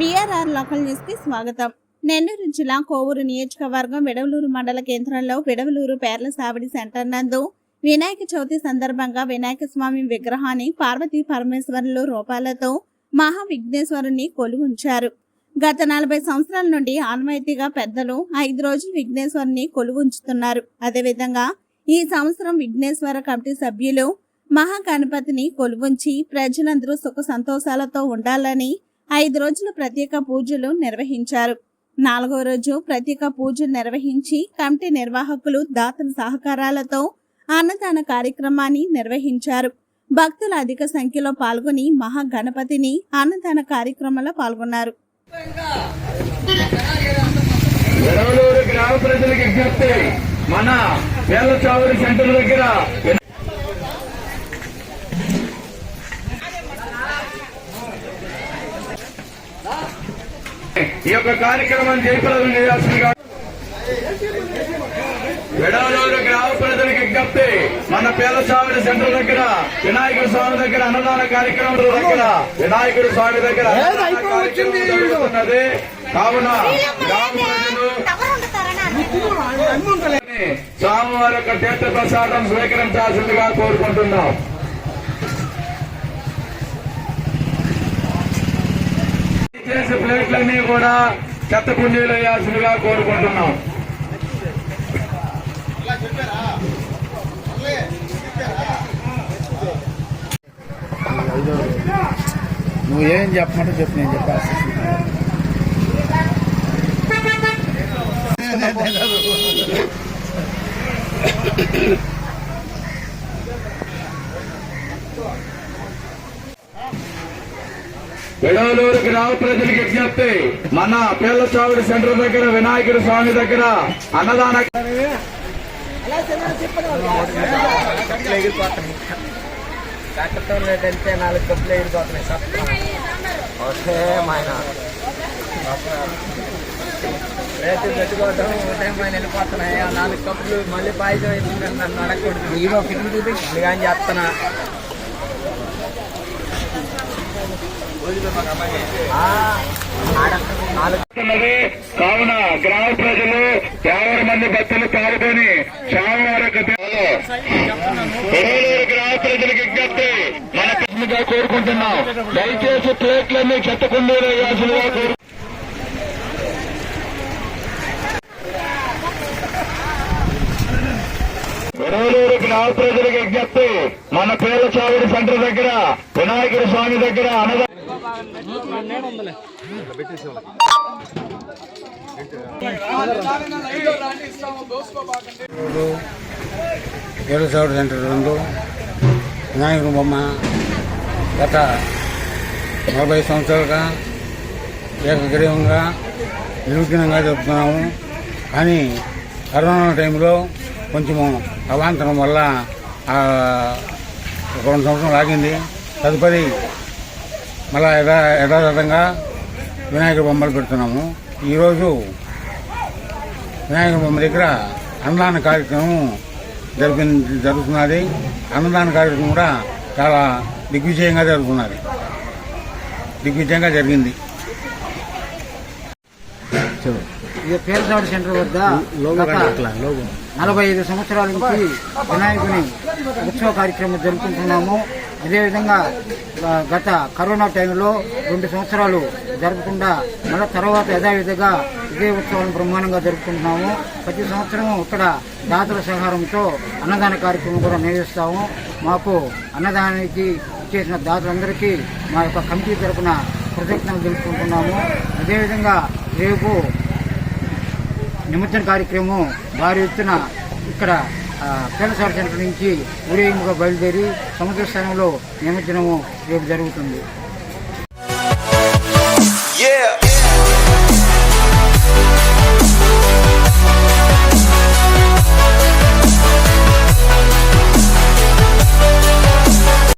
BRR local న్యూస్కి స్వాగతం. నెల్లూరు జిల్లా కోవూరు నియోజకవర్గం విడవలూరు మండల కేంద్రంలో విడవలూరు పేర్ల సావిడి సెంటర్ నందు వినాయక చవితి సందర్భంగా వినాయక స్వామి విగ్రహాన్ని పార్వతీ పరమేశ్వరులు రూపాలతో మహా విఘ్నేశ్వరుని కొలువుంచారు. గత నలభై సంవత్సరాల నుండి ఆన్వాయితీగా పెద్దలు ఐదు రోజులు విఘ్నేశ్వరుని కొలువుంచుతున్నారు. అదేవిధంగా ఈ సంవత్సరం విఘ్నేశ్వర కమిటీ సభ్యులు మహాగణపతిని కొలువుంచి ప్రజలందరూ సుఖ సంతోషాలతో ఉండాలని ఐదు రోజులు ప్రత్యేక పూజలు నిర్వహించారు. నాలుగో రోజు ప్రత్యేక పూజలు నిర్వహించి కమిటీ నిర్వాహకులు దాతల సహకారాలతో అన్నదాన కార్యక్రమాన్ని నిర్వహించారు. భక్తులు అధిక సంఖ్యలో పాల్గొని మహాగణపతిని అన్నదాన కార్యక్రమంలో పాల్గొన్నారు. గ్రామ ప్రజలకు మన వేల చావుడి సెంటర్ దగ్గర ఈ యొక్క కార్యక్రమాన్ని జయప్రదం చేయాల్సిందిగా వెడవలూరు గ్రామ ప్రజలకు విజ్ఞప్తి. మన పేదస్వామి సెంటర్ దగ్గర వినాయకుడి స్వామి దగ్గర అన్నదాన కార్యక్రమం దగ్గర వినాయకుడి స్వామి దగ్గర కార్యక్రమం కావున స్వామివారి యొక్క తీర్థ ప్రసాదం స్వీకరించాల్సిందిగా కోరుకుంటున్నాం. చేసే ప్లేట్లన్నీ కూడా చెత్త కుండీలు వేయాల్సిందిగా కోరుకుంటున్నాం. నువ్వు ఏం చెప్పమంటే చెప్పు నేను చెప్పాల్సి విడవలూరు గ్రామ ప్రజలకు విజ్ఞప్తి. మన పేర్ల చావుడి సెంటర్ దగ్గర వినాయకుడి స్వామి దగ్గర అన్నదాన నాలుగు కప్పులు ఎగిరిపోతున్నాయి ఓకే మాయన రేటు పెట్టుకోవటం ఒకటే పైన వెళ్ళిపోతున్నాయి నాలుగు కప్పులు మళ్ళీ పాయిజం వేసిందని నన్ను అడగకూడదు చెప్తున్నా. కావున గ్రామ ప్రజలు యాభై మంది భక్తులు పాల్గొని స్వామివారి గ్రామ ప్రజలకు విజ్ఞప్తి. మన కృష్ణగా కోరుకుంటున్నాం. దయచేసి ప్లేట్లన్నీ చెత్త కుండీలు వేయాల్సిందిగా కోరు విడవలూరు గ్రామ ప్రజలకు విజ్ఞప్తి. మన పేర్ల చావుడి సెంటర్ దగ్గర వినాయకుడి స్వామి దగ్గర అన్నదా ఏడుసావుడు సెంటర్ రెండు వినాయకుడు బొమ్మ గత నలభై సంవత్సరాలుగా ఏకగ్రీవంగా నిర్విఘ్నంగా జరుపుతున్నాము. కానీ కరోనా టైంలో కొంచెము అవాంతరం వల్ల రెండు సంవత్సరం ఆగింది. తదుపరి మళ్ళా యథా యథాతథంగా వినాయకుడి బొమ్మలు పెడుతున్నాము. ఈరోజు వినాయక బొమ్మ దగ్గర అన్నదాన కార్యక్రమం జరిపి జరుగుతున్నది. అన్నదాన కార్యక్రమం కూడా చాలా దిగ్విజయంగా జరుగుతున్నది. దిగ్విజయంగా జరిగింది. సెంటర్ వద్ద నలభై ఐదు సంవత్సరాల నుంచి వినాయకుని ఉత్సవ కార్యక్రమం జరుపుకుంటున్నాము. అదేవిధంగా గత కరోనా టైంలో రెండు సంవత్సరాలు జరగకుండా మళ్ళీ తర్వాత యథావిధిగా ఇదే ఉత్సవాలను బ్రహ్మాండంగా జరుపుకుంటున్నాము. ప్రతి సంవత్సరం ఇక్కడ దాతల సహకారంతో అన్నదాన కార్యక్రమం కూడా నిర్వహిస్తాము. మాకు అన్నదానానికి చేసిన దాతలందరికీ మా యొక్క కమిటీ తరపున కృతజ్ఞతలు తెలుపుకుంటున్నాము. అదేవిధంగా రేపు నిమజ్జన కార్యక్రమం భారీ ఎత్తున ఇక్కడ పేలసార్ సెంటర్ నుంచి ఊరేగింపుగా బయలుదేరి సముద్ర స్థానంలో నిమజ్జనము రేపు జరుగుతుంది Yeah.